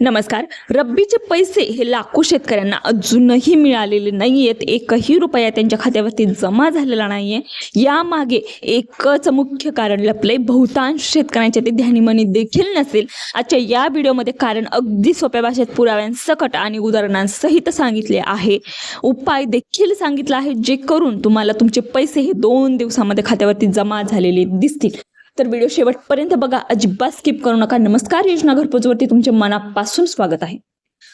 नमस्कार. रब्बीचे पैसे हे लाखो शेतकऱ्यांना अजूनही मिळालेले नाही आहेत एकही रुपया त्यांच्या खात्यावरती जमा झालेला नाही आहे यामागे एकच मुख्य कारण लपले बहुतांश शेतकऱ्यांच्या ते ध्यानीमनी देखील नसेल. आजच्या या व्हिडिओमध्ये कारण अगदी सोप्या भाषेत पुराव्यांसकट आणि उदाहरणांसहित सांगितले आहे. उपाय देखील सांगितला आहे जे करून तुम्हाला तुमचे पैसे हे दोन दिवसामध्ये खात्यावरती जमा झालेले दिसतील. तर व्हिडिओ शेवटपर्यंत बघा. अजिबात स्किप करू नका. नमस्कार योजना घरपोचवरती तुमचे मनापासून स्वागत आहे.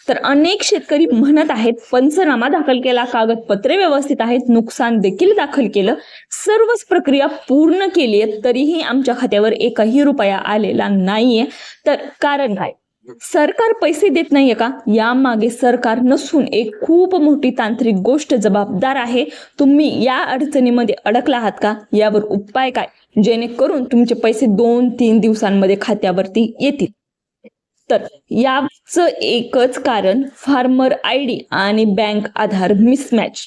तर अनेक शेतकरी म्हणत आहेत पंचनामा दाखल केला कागदपत्रे व्यवस्थित आहेत नुकसान देखील दाखल केलं. सर्वच प्रक्रिया पूर्ण केली आहे तरीही आमच्या खात्यावर एकही रुपया आलेला नाहीये. तर कारण काय? सरकार पैसे देत नाहीये का? यामागे सरकार नसून एक खूप मोठी तांत्रिक गोष्ट जबाबदार आहे. तुम्ही या अडचणीमध्ये अडकला आहात का? यावर उपाय काय? जेणेकरून तुमचे पैसे दोन तीन दिवसांमध्ये खात्यावरती येतील. तर याचं एकच कारण फार्मर आय डी आणि बँक आधार मिसमॅच.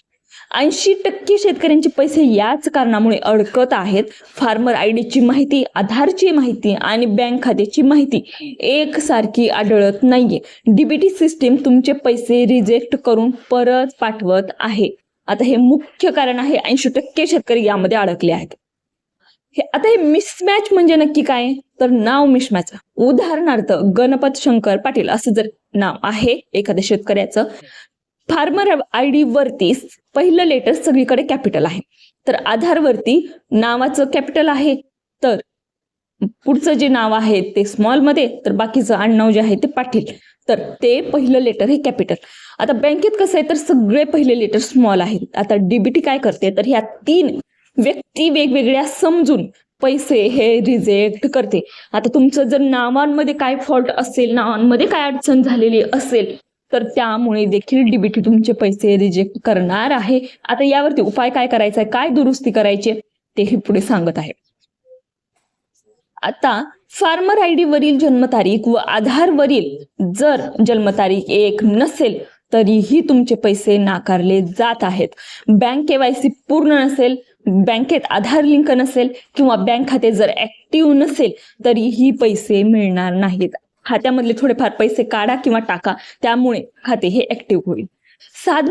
ऐंशी टक्के शेतकऱ्यांचे पैसे याच कारणामुळे अडकत आहेत. फार्मर आय डीची माहिती आधारची माहिती आणि बँक खात्याची माहिती एकसारखी आढळत नाहीये. डीबीटी सिस्टीम तुमचे पैसे रिजेक्ट करून परत पाठवत आहे. आता हे मुख्य कारण आहे ऐंशी टक्के शेतकरी यामध्ये अडकले आहेत. हे आता हे मिसमॅच म्हणजे नक्की काय? तर नाव मिसमॅच उदाहरणार्थ गणपत शंकर पाटील असं जर नाव आहे एखाद्या शेतकऱ्याचं फार्मर आय डी वरती पहिलं लेटर सगळीकडे कॅपिटल आहे. तर आधारवरती नावाचं कॅपिटल आहे तर पुढचं जे नाव आहे ते स्मॉलमध्ये तर बाकीचं आडनाव जे आहे ते पाटील. तर ते पहिलं लेटर हे कॅपिटल आता बँकेत कसं आहे तर सगळे पहिले लेटर स्मॉल आहेत. आता डीबीटी काय करते तर ह्या तीन व्यक्ती वेगवेगळ्या समजून पैसे हे रिजेक्ट करते. आता तुमचं जर नावांमध्ये काय फॉल्ट असेल नावांमध्ये काय अडचण झालेली असेल तर त्यामुळे देखील डीबीटी तुमचे पैसे रिजेक्ट करणार आहे. आता यावरती उपाय काय करायचा आहे? काय दुरुस्ती करायची तेही पुढे सांगत आहे. आता फार्मर आय डी वरील जन्मतारीख व आधार वरील जर जन्मतारीख एक नसेल तरीही तुमचे पैसे नाकारले जात आहेत. बँक केवायसी पूर्ण नसेल बँकेत आधार लिंक नसेल किंवा बँक खाते जर ऍक्टिव्ह नसेल तरीही पैसे मिळणार नाहीत. खात्यामधले थोडेफार पैसे काढा किंवा टाका त्यामुळे खाते हे ऍक्टिव्ह होईल. सात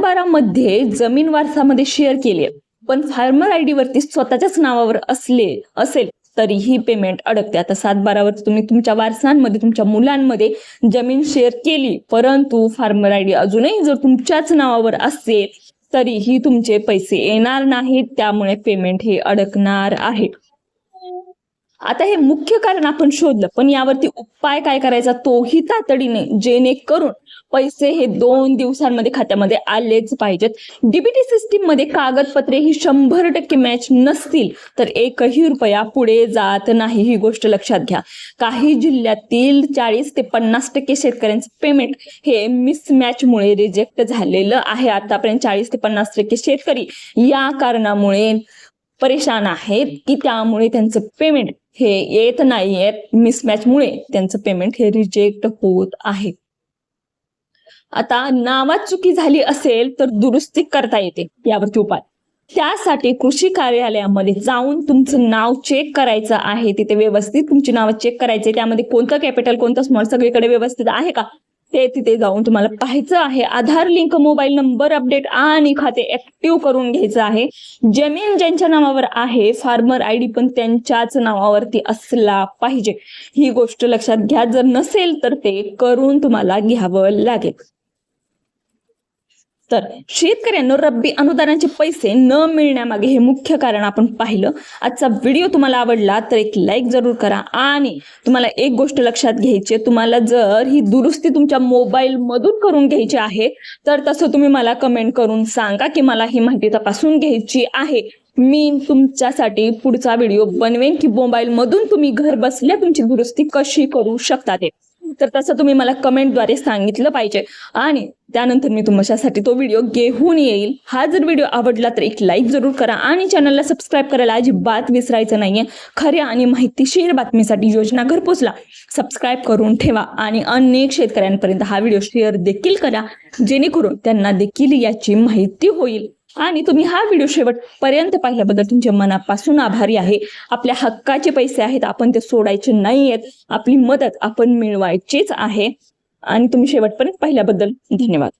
जमीन वारसामध्ये शेअर केले पण फार्मर आय डी वरती स्वतःच्याच नावावर असले असेल तरीही पेमेंट अडकते. आता सात बारावर तुम्ही तुमच्या वारसांमध्ये तुमच्या मुलांमध्ये जमीन शेअर केली परंतु फार्मर आय डी अजूनही जर तुमच्याच नावावर असेल तरीही तुमचे पैसे येणार नाहीत त्यामुळे पेमेंट हे अडकणार आहे. आता हे मुख्य कारण आपण शोधलं पण यावरती उपाय काय करायचा तोही तातडीने जेणेकरून पैसे हे दोन दिवसांमध्ये खात्यामध्ये आलेच पाहिजेत. डीबीटी सिस्टीममध्ये कागदपत्रे ही शंभर टक्के मॅच नसतील तर एकही रुपया पुढे जात नाही ही गोष्ट लक्षात घ्या. काही जिल्ह्यातील चाळीस ते पन्नास टक्के शेतकऱ्यांचं पेमेंट हे मिसमॅचमुळे रिजेक्ट झालेलं आहे. आतापर्यंत चाळीस ते पन्नास टक्के शेतकरी या कारणामुळे परेशान आहेत की त्यामुळे त्यांचं पेमेंट हे येत नाहीयेत मिसमॅचमुळे त्यांचं पेमेंट हे रिजेक्ट होत आहे. आता नावात चुकी झाली असेल तर दुरुस्ती करता येते यावरती उपाय. त्यासाठी कृषी कार्यालयामध्ये जाऊन तुमचं नाव चेक करायचं आहे. तिथे व्यवस्थित तुमची नावं चेक करायचे. त्यामध्ये कोणतं कॅपिटल कोणतं स्मॉल सगळीकडे व्यवस्थित आहे का? ते तिथे जाऊन तुम्हाला पाहायचं आहे. Aadhaar link mobile number update आणि खाते ऍक्टिव्ह करून घ्यायचं आहे. जमीन ज्यांच्या नावावर आहे फार्मर आय डी पण त्यांच्याच नावावरती असला पाहिजे. ही गोष्ट लक्षात घ्या. जर नसेल तर ते करून तुम्हाला घ्यावं लागेल. तर शेतकऱ्यांना रब्बी अनुदानाचे पैसे न मिळण्यामागे हे मुख्य कारण आपण पाहिलं. आजचा व्हिडिओ तुम्हाला आवडला तर एक लाईक जरूर करा आणि तुम्हाला एक गोष्ट लक्षात घ्यायची तुम्हाला जर ही दुरुस्ती तुमच्या मोबाईल मधून करून घ्यायची आहे तर तसं तुम्ही मला कमेंट करून सांगा की मला ही माहिती तपासून घ्यायची आहे. मी तुमच्यासाठी पुढचा व्हिडिओ बनवेन की मोबाईल मधून तुम्ही घर बसल्या तुमची दुरुस्ती कशी करू शकता ते. तर तसं तुम्ही मला कमेंटद्वारे सांगितलं पाहिजे. आणि त्यानंतर मी तुमच्यासाठी तो व्हिडिओ घेऊन येईल. हा जर व्हिडिओ आवडला तर एक लाईक जरूर करा आणि चॅनलला सबस्क्राईब करायला अजिबात विसरायचं नाहीये. खऱ्या आणि माहितीशीर बातमीसाठी योजना घरपोचला सबस्क्राईब करून ठेवा आणि अनेक शेतकऱ्यांपर्यंत हा व्हिडिओ शेअर देखील करा. जेणेकरून त्यांना देखील याची माहिती होईल. आणि तुम्ही हा व्हिडिओ शेवटपर्यंत पाहिल्याबद्दल तुमच्या मनापासून आभारी आहे. आपल्या हक्काचे पैसे आहेत आपण ते सोडायचे नाही आहेत आपली मदत आपण मिळवायचीच आहे. आणि तुम्ही शेवटपर्यंत पाहिल्याबद्दल धन्यवाद.